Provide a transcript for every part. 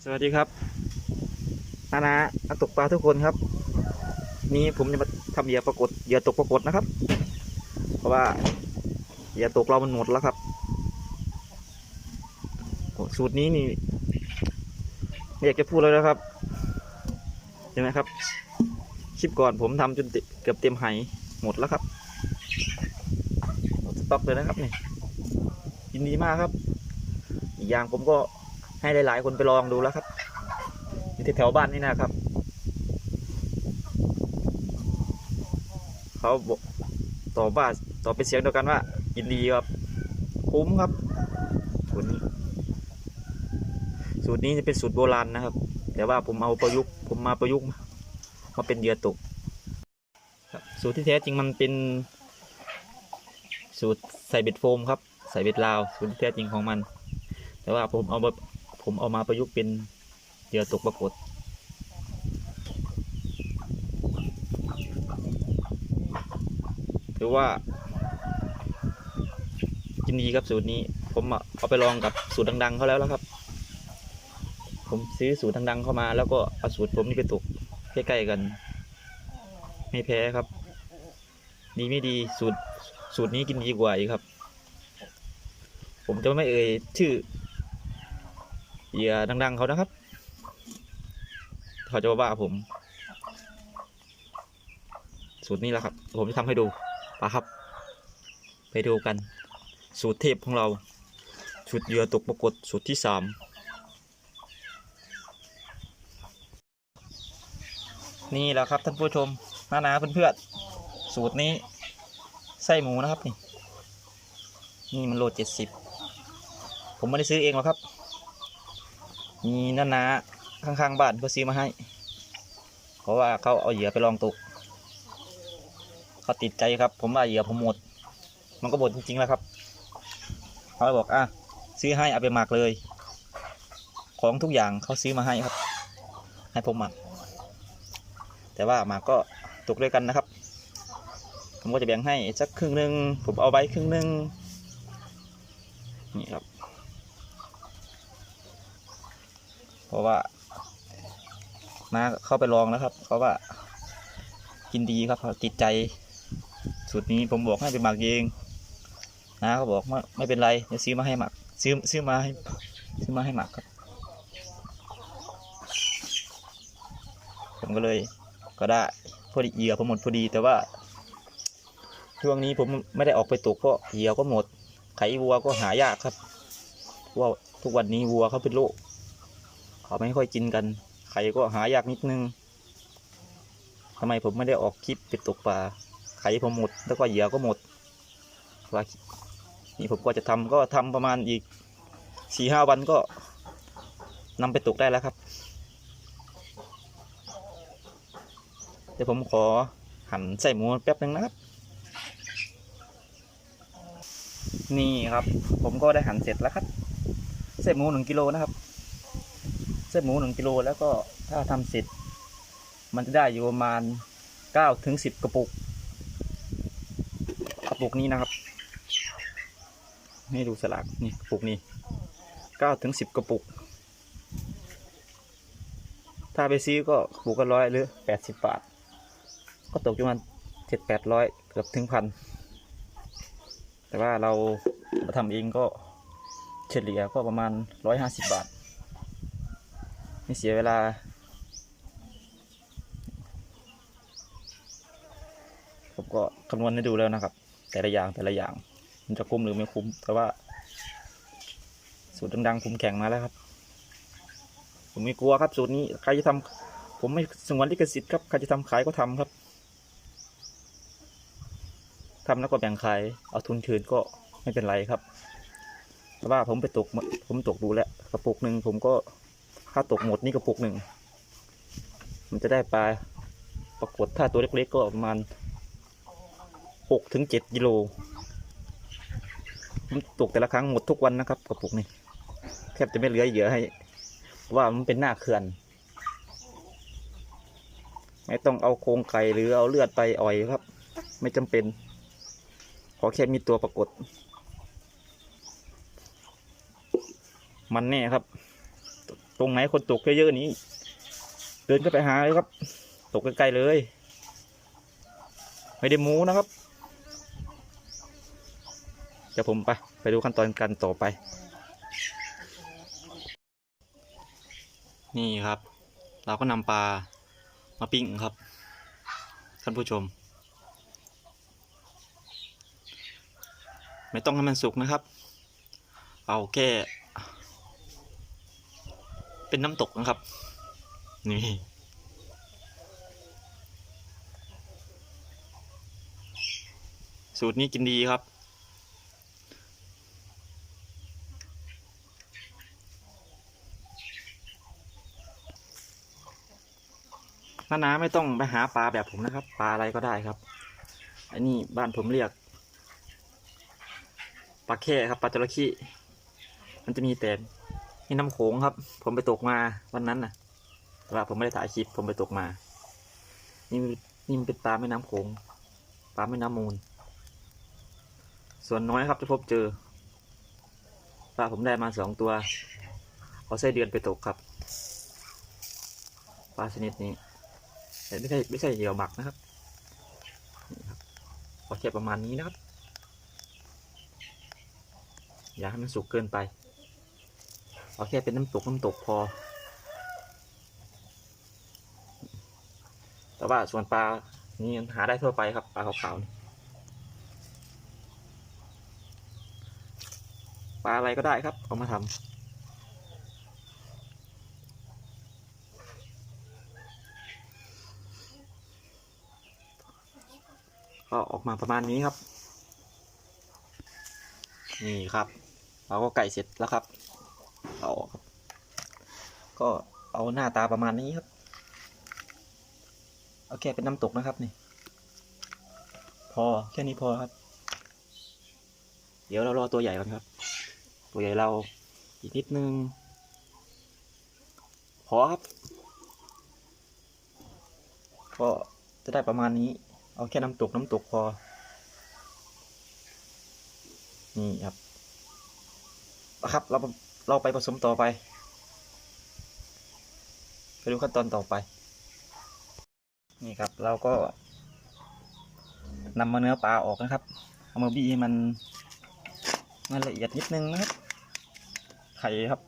สวัสดีครับนานานักตกปลาทุกคนครับ นี่ผมจะมาทำเหยื่อปรากฏเหยื่อตกปรากฏนะครับ เพราะว่าเหยื่อตกเรามันหมดแล้วครับ สูตรนี้นี่ไม่อยากจะพูดเลยนะครับเห็นไหมครับ คลิปก่อนผมทำจนเกือบเต็มไหหมดแล้วครับสต็อกเลยนะครับนี่ยินดีมากครับ อีกอย่างผมก็ ให้หลาย ๆ คนไปลองดูแล้วครับอยู่ที่แถวบ้านนี่นะครับ เขาบอกต่อบ้าต่อเป็นเสียงเดียวกันว่า ยินดีครับ คุ้มครับสูตรนี้ สูตรนี้จะเป็นสูตรโบราณนะครับ แต่ว่าผมเอาประยุกต์ผมมาประยุกต์มาเป็นเหยื่อตกครับสูตรที่แท้จริงมันเป็นสูตรใส่เบ็ดโฟมครับ ใส่เบ็ดลาว สูตรที่แท้จริงของมัน แต่ว่าผมเอามา ผมเอามาประยุกต์เป็นเหยื่อตกปรากฏถือว่ากินดีครับสูตรนี้ ผมเอาไปลองกับสูตรดัง ๆเขาแล้วแล้วครับ ผมซื้อสูตรดัง ๆ เข้ามา แล้วก็เอาสูตรผมนี่ไปตกใกล้ๆกัน ไม่แพ้ครับ ดีไม่ดีสูตรสูตรนี้กินดีกว่าอีกครับ ผมจะไม่เอ่ยชื่อ เหยื่อดัง ๆเขานะครับเขาจะว่าผม สูตรนี้แหละครับ ผมจะทำให้ดูปะครับ ไปดูกัน สูตรเทพของเรา สูตรเหยื่อตกปรากฏสูตรที่สามนี่แหละครับท่านผู้ชมน้านาเพื่อนๆสูตรนี้ไส้หมูนะครับนี่นี่มันโลเจ็ดสิบผมไม่ได้ซื้อเองหรอกครับ มีนานาข้างๆบ้านเขาซื้อมาให้ เพราะว่าเขาเอาเหยื่อไปลองตกเขาติดใจครับ ผมว่าเหยื่อผมหมด มันก็หมดจริงๆแล้วครับเขาเลยบอกอะซื้อให้เอาไปหมักเลย ของทุกอย่างเขาซื้อมาให้ครับ ให้ผมหมัก แต่ว่าหมักก็ตกด้วยกันนะครับ ผมก็จะแบ่งให้สักครึ่งหนึ่งผมเอาไว้ครึ่งหนึ่งนี่ครับ เพราะว่าน้าเข้าไปลองแล้วครับ เพราะว่า กินดีครับติดใจ สูตรนี้ผมบอกให้ไปหมักเองนะเขาบอกว่าไม่เป็นไรเดี๋ยวซื้อมาให้หมัก ซื้อซื้อมาให้ซื้อมาให้หมักครับ ผมก็เลยก็ได้พอดีเหยื่อผมหมดพอดีแต่ว่าช่วงนี้ผมไม่ได้ออกไปตกเพราะเหยื่อก็หมด ไขวัวก็หายากครับเพราะว่าทุกวันนี้วัวเขาเป็นโรค เขาไม่ค่อยกินกันไข่ก็หายากนิดนึงทำไมผมไม่ได้ออกคลิปไปตกปลาไข่ผมหมดแล้วก็เหยื่อก็หมดว่านี่ผมก็จะทำก็ทำประมาณอีกสี่ห้าวันก็นำไปตกได้แล้วครับเดี๋ยวผมขอหั่นใส่หมูแป๊บนึงนะครับ นี่ครับ ผมก็ได้หั่นเสร็จแล้วครับใส่หมูหนึ่งกิโลนะครับ ใส่หมูหนึ่งกิโลแล้วก็ถ้าทำเสร็จ มันจะได้อยู่ประมาณเก้าถึงสิบกระปุก กระปุกนี้นะครับให้ดูสลากนี่กระปุกนี้เก้าถึงสิบกระปุก ถ้าไปซื้อก็กระปุกก็ร้อยหรือแปดสิบบาท ก็ตกประมาณเจ็ดแปดร้อยเกือบถึงพันแต่ว่าเราเราทำเองก็เฉลี่ยก็ประมาณร้อยห้าสิบบาท ไม่เสียเวลา ผมก็คำนวณให้ดูแล้วนะครับ แต่ละอย่างแต่ละอย่าง มันจะคุ้มหรือไม่คุ้ม แต่ว่า สูตรดังๆผมแข่งมาแล้วครับ ผมไม่กลัวครับ สูตรนี้ใครจะทำผมไม่สงวนลิขสิทธิ์ครับใครจะทำขายก็ทำครับทำแล้วก็แบ่งขายเอาทุนคืนก็ไม่เป็นไรครับ แต่ว่าผมไปตกผมตกดูแล้วกระปุกหนึ่งผมก็ ค่าตกหมดนี่กระปุกหนึ่ง มันจะได้ปลาปรากฏถ้าตัวเล็กๆก็ประมาณหกถึงเจ็ดกิโลตกแต่ละครั้งหมดทุกวันนะครับ กระปุกนี่แทบจะไม่เหลือเหยื่อให้ ว่ามันเป็นหน้าเขื่อน ไม่ต้องเอาโครงไก่หรือเอาเลือดไปอ่อยครับ ไม่จำเป็น ขอแค่มีตัวปรากฏ มันแน่ครับ ตรงไหนคนตกเยอะๆนี้ เดินก็ไปหาเลยครับ ตกใกล้ๆเลย ไม่ได้หมูนะครับเดี๋ยวผมไป ไปดูขั้นตอนการต่อไป นี่ครับ เราก็นำปลามาปิ้งครับท่านผู้ชม ไม่ต้องให้มันสุกนะครับ เอาแค่ เป็นน้ำตกนะครับ นี่สูตรนี้กินดีครับ น้าน้าไม่ต้องไปหาปลาแบบผมนะครับ ปลาอะไรก็ได้ครับ อันนี้บ้านผมเรียกปลาแค่ครับปลาจระเข้มันจะมีแต่ นี่น้ำโขงครับ ผมไปตกมาวันนั้นนะแต่ว่าผมไม่ได้ถ่ายคลิปผมไปตกมา นี่นี่มันเป็นปลาแม่น้ำโขงปลาแม่น้ำมูล ส่วนน้อยครับจะพบเจอปลาผมได้มาสองตัวเอาไส้เดือนไปตกครับปลาชนิดนี้แต่ไม่ใช่ไม่ใช่เหยื่อหมักนะครับนี่ครับเอแค่ประมาณนี้นะครับ อย่าให้มันสุกเกินไป เอาแค่เป็นน้ำตกน้ำตกพอ แต่ว่าส่วนปลา นี่หาได้ทั่วไปครับ ปลาขาวๆนี่ปลาอะไรก็ได้ครับ เอามาทำก็ออกมาประมาณนี้ครับ นี่ครับ เราก็ไก่เสร็จแล้วครับเอาออกครับ ก็เอาหน้าตาประมาณนี้ครับ เอาแค่เป็นน้ำตกนะครับนี่ พอแค่นี้พอครับ เดี๋ยวเรารอตัวใหญ่ก่อนครับ ตัวใหญ่เราอีกนิดนึง พอครับ ก็จะได้ประมาณนี้ เอาแค่น้ำตกน้ำตกพอ นี่ครับนะครับเราเราไปผสมต่อไป ไปดูขั้นตอนต่อไป นี่ครับ เราก็นำมาเนื้อปลาออกนะครับ เอามาบี้ให้มันมันละเอียดนิดนึงนะครับ ไข่ครับ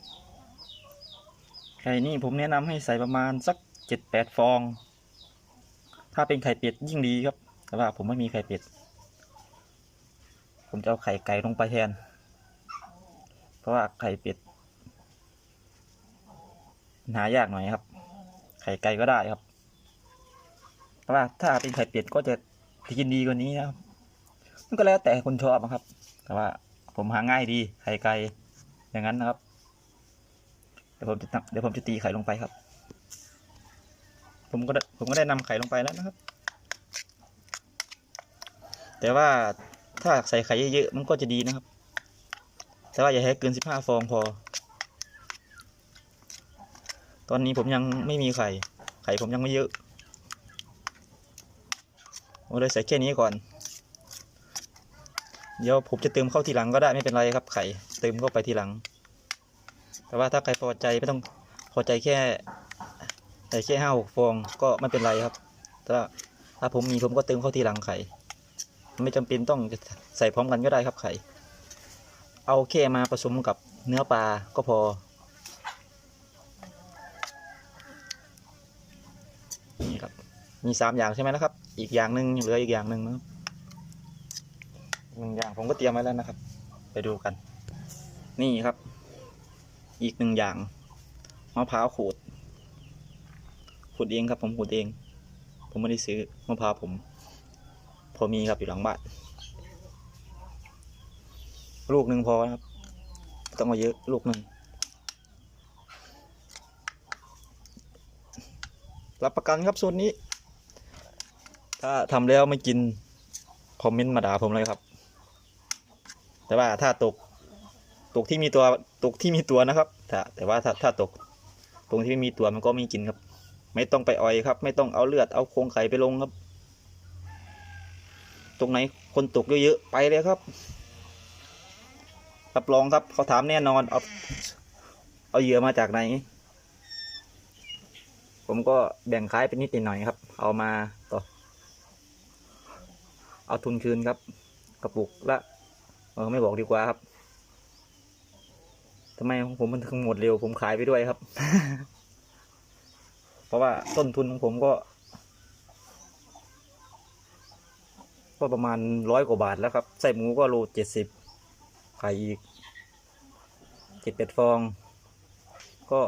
ไข่นี่ผมแนะนำให้ใส่ประมาณสักเจ็ดแปดฟอง ถ้าเป็นไข่เป็ดยิ่งดีครับ แต่ว่าผมไม่มีไข่เป็ด ผมจะเอาไข่ไก่ลงไปแทน เพราะว่าไข่เป็ดหายากหน่อยครับ ไข่ไก่ก็ได้ครับแต่ว่าถ้าเป็นไข่เป็ดก็จะกินดีกว่านี้นะครับ มันก็แล้วแต่คนชอบนะครับ แต่ว่าผมหาง่ายดีไข่ไก่อย่างนั้นนะครับ เดี๋ยวผมจะเดี๋ยวผมจะตีไข่ลงไปครับ ผมก็ผมก็ได้นำไข่ลงไปแล้วนะครับ แต่ว่าถ้าใส่ไข่เยอะๆมันก็จะดีนะครับ แต่ว่าอย่าให้เกินสิบห้าฟองพอ ตอนนี้ผมยังไม่มีไข่ ไข่ผมยังไม่เยอะผมเลยใส่แค่นี้ก่อน เดี๋ยวผมจะเติมเข้าทีหลังก็ได้ไม่เป็นไรครับ ไข่เติมเข้าไปทีหลัง แต่ว่าถ้าใครพอใจไม่ต้องพอใจแค่ใส่แค่ห้าหกฟองก็ไม่เป็นไรครับแต่ว่าถ้าผมมีผมก็เติมเข้าทีหลังไข่ ไม่จำเป็นต้องใส่พร้อมกันก็ได้ครับไข่ เอาแค่มาผสมกับเนื้อปลาก็พอ นี่ครับ มีสามอย่างใช่ไหมนะครับ อีกอย่างหนึ่งเหลืออีกอย่างหนึ่งนะครับหนึ่งอย่างผมก็เตรียมไว้แล้วนะครับ ไปดูกัน นี่ครับ อีกหนึ่งอย่างมะพร้าวขูดขูดเองครับ ผมขูดเอง ผมไม่ได้ซื้อมะพร้าวผม พอมีครับอยู่หลังบ้านลูกหนึ่งพอครับ ต้องมาเยอะลูกหนึ่งรับประกันครับสูตรนี้ ถ้าทำแล้วไม่กิน คอมเมนต์มาด่าผมเลยครับ แต่ว่าถ้าตก ตกที่มีตัวตกที่มีตัวนะครับแต่แต่ว่าถ้าถ้าตก ตรงที่ไม่มีตัวมันก็ไม่กินครับ ไม่ต้องไปอ่อยครับ ไม่ต้องเอาเลือดเอาโครงไข่ไปลงครับ ตรงไหนคนตกเยอะๆไปเลยครับรับรองครับเขาถามแน่นอนเอาเอาเหยื่อมาจากไหน ผมก็แบ่งขายเป็นนิดหน่อยครับ เอามา เอาทุนคืนครับ กระปุกละเออไม่บอกดีกว่าครับทำไมของผมมันถึงหมดเร็วผมขายไปด้วยครับ เพราะว่าต้นทุนของผมก็ ก็ประมาณร้อยกว่าบาทแล้วครับใส่หมูก็โลเจ็ดสิบไข่อีกเจ็ดเป็ดฟอง ก็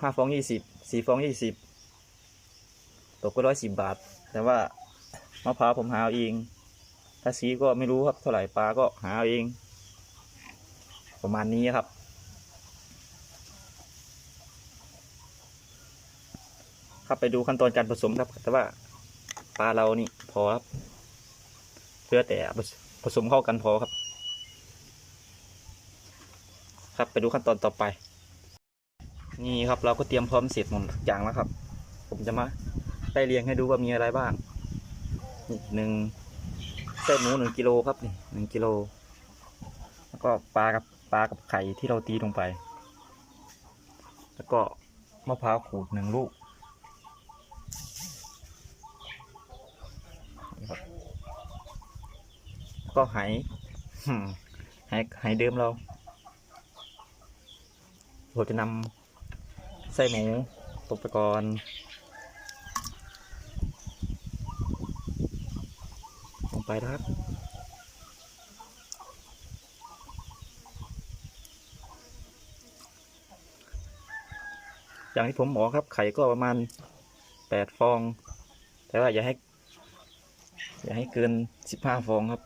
ห้าฟองยี่สิบสี่ฟองยี่สิบตกก็ร้อยสิบบาท แต่ว่ามะพร้าวผมหาเอาเอง ถ้าสีก็ไม่รู้ครับเท่าไหร่ปลาก็หาเอาเอง ประมาณนี้ครับ ครับไปดูขั้นตอนการผสมครับ แต่ว่าปลาเรานี่พอครับเพื่อแต่ผสมเข้ากันพอครับ ครับไปดูขั้นตอนต่อไป นี่ครับเราก็เตรียมพร้อมเสร็จหมดอย่างแล้วครับ ผมจะมาไล่เรียงให้ดูว่ามีอะไรบ้างหนึ่ง ไส้หมูหนึ่งกิโลครับนี่หนึ่งกิโล แล้วก็ปลากับปลากับไข่ที่เราตีลงไป แล้วก็มะพร้าวขูดหนึ่งลูกก็ไหอืมไหไหเดิมเราเราจะนำไส้หมูตกไปก่อน ลง ไปนะครับ อย่างที่ผมบอครับ ไข่ก็ประมาณแปดฟอง แต่ว่าอย่าให้ อย่าให้เกินสิบห้าฟองครับ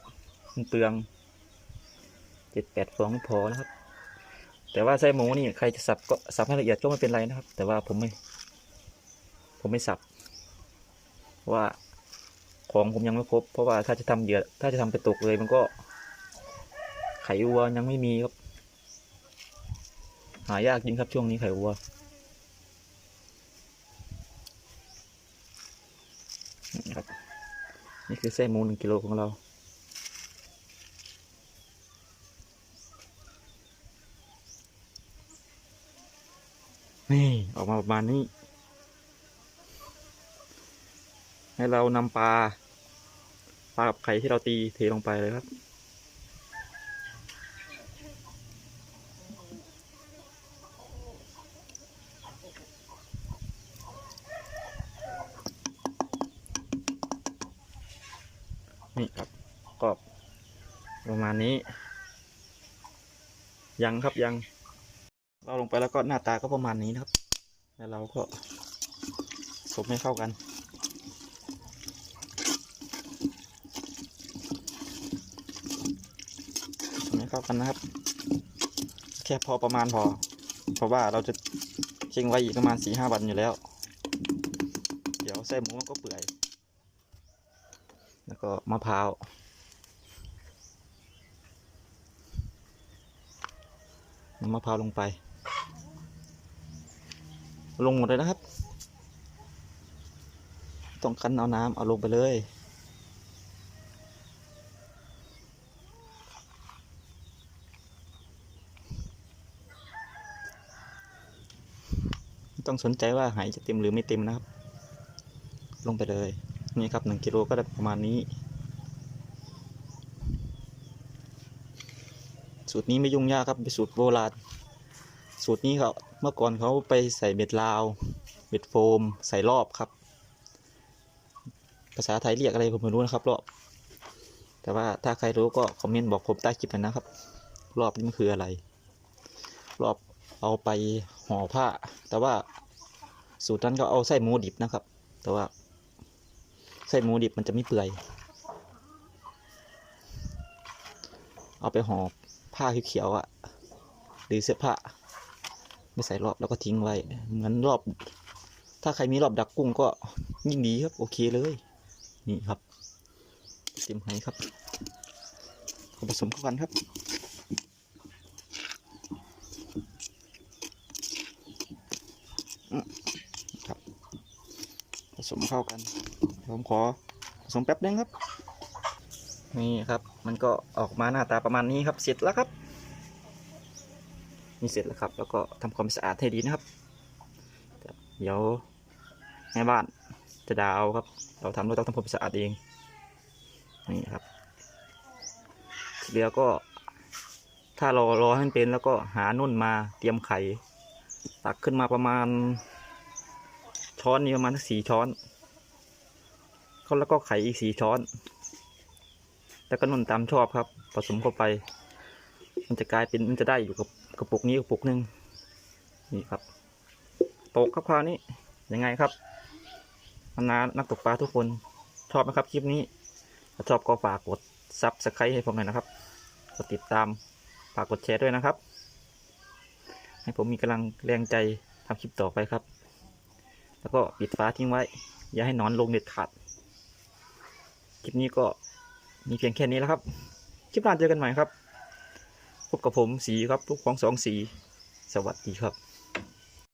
มันเปลืองเจ็ดแปดฟองพอนะครับ แต่ว่าไส้หมูนี่ใครจะสับก็สับให้ละเอียดก็ไม่เป็นไรนะครับ แต่ว่าผมไม่ ผมไม่สับว่า ของผมยังไม่ครบ เพราะว่าถ้าจะทำเหยื่อถ้าจะทำไปตกเลยมันก็ ไข่วัวยังไม่มีครับ หายากจริงครับช่วงนี้ไข่วัวนี่ครับนี่คือไส้หมูหนึ่งกิโลของเรานี่ออกมาประมาณนี้ ให้เรานำปลา ปลากับไข่ที่เราตีเทลงไปเลยครับนี่ครับก็ประมาณนี้ ยังครับยัง เราลงไปแล้วก็หน้าตาก็ประมาณนี้นะครับ แล้วเราก็สมให้เข้ากัน สมให้ เข้ากันนะครับ แค่พอประมาณพอ เพราะว่าเราจะเชิงไว้อีกประมาณสี่ห้าวันอยู่แล้ว เดี๋ยวไส้หมูมันก็เปื่อย แล้วก็มะพร้าวน้ำมะพร้าวลงไป ลงหมดเลยนะครับ ต้องคั้นเอาน้ำเอาลงไปเลย ต้องสนใจว่าหายจะเต็มหรือไม่เต็มนะครับ ลงไปเลย นี่ครับหนึ่งกิโลก็ได้ประมาณนี้ สูตรนี้ไม่ยุ่งยากครับเป็นสูตรโบราณสูตรนี้เขาเมื่อก่อนเขาไปใส่เบ็ดลาว เบ็ดโฟม ใส่รอบครับ ภาษาไทยเรียกอะไรผมไม่รู้นะครับรอบ แต่ว่าถ้าใครรู้ก็คอมเมนต์บอกผมใต้คลิปนอยนะครับ รอบนี่มันคืออะไร รอบเอาไปห่อผ้า แต่ว่า สูตรนั้นก็เอาไส้หมูดิบนะครับ แต่ว่าไส้หมูดิบมันจะไม่เปื่อย เอาไปห่อผ้าเขียวๆอะ่ะ หรือเสื้อผ้าไม่ใส่รอบแล้วก็ทิ้งไว้ เหมือนรอบ ถ้าใครมีรอบดักกุ้งก็ยิ่งดีครับ โอเคเลย นี่ครับเตรียมให้ครับผสมเข้ากันครับ อืมครับ ผ สมเข้ากัน ผมขอผสมแป๊บนึงครับ นี่ครับ มันก็ออกมาหน้าตาประมาณนี้ครับ เสร็จแล้วครับ นี่เสร็จแล้วครับ แล้วก็ทำความสะอาดให้ดีนะครับ เดี๋ยวแม่บ้านจะดาเอาครับ เราทำเราต้องทำความสะอาดเอง นี่ครับที่เหลือก็ถ้ารอรอให้มันเป็นแล้วก็หานุ่นมาเตรียมไข่ตักขึ้นมาประมาณ ช้อนนี้ประมาณสักสี่ช้อนก็แล้วก็ไข่อีกสี่ช้อน แล้วก็นุ่นตามชอบครับ ผสมเข้าไป มันจะกลายเป็นมันจะได้อยู่กับกระปุกนี้กระปุกหนึ่งนี่ครับ ตกครับคราวนี้ยังไงครับนานักตกปลาทุกคนชอบไหมครับคลิปนี้ถ้าชอบก็ฝากกดซับสไครต์ให้ผมหน่อยนะครับกดติดตามฝากกดแชร์ด้วยนะครับ ให้ผมมีกำลังแรงใจทำคลิปต่อไปครับ แล้วก็ปิดฟ้าทิ้งไว้ อย่าให้นอนลงเด็ดขาด คลิปนี้ก็มีเพียงแค่นี้แล้วครับ คลิปหน้าเจอกันใหม่ครับ พบกับผมสีครับลูกของสองสี สวัสดีครับ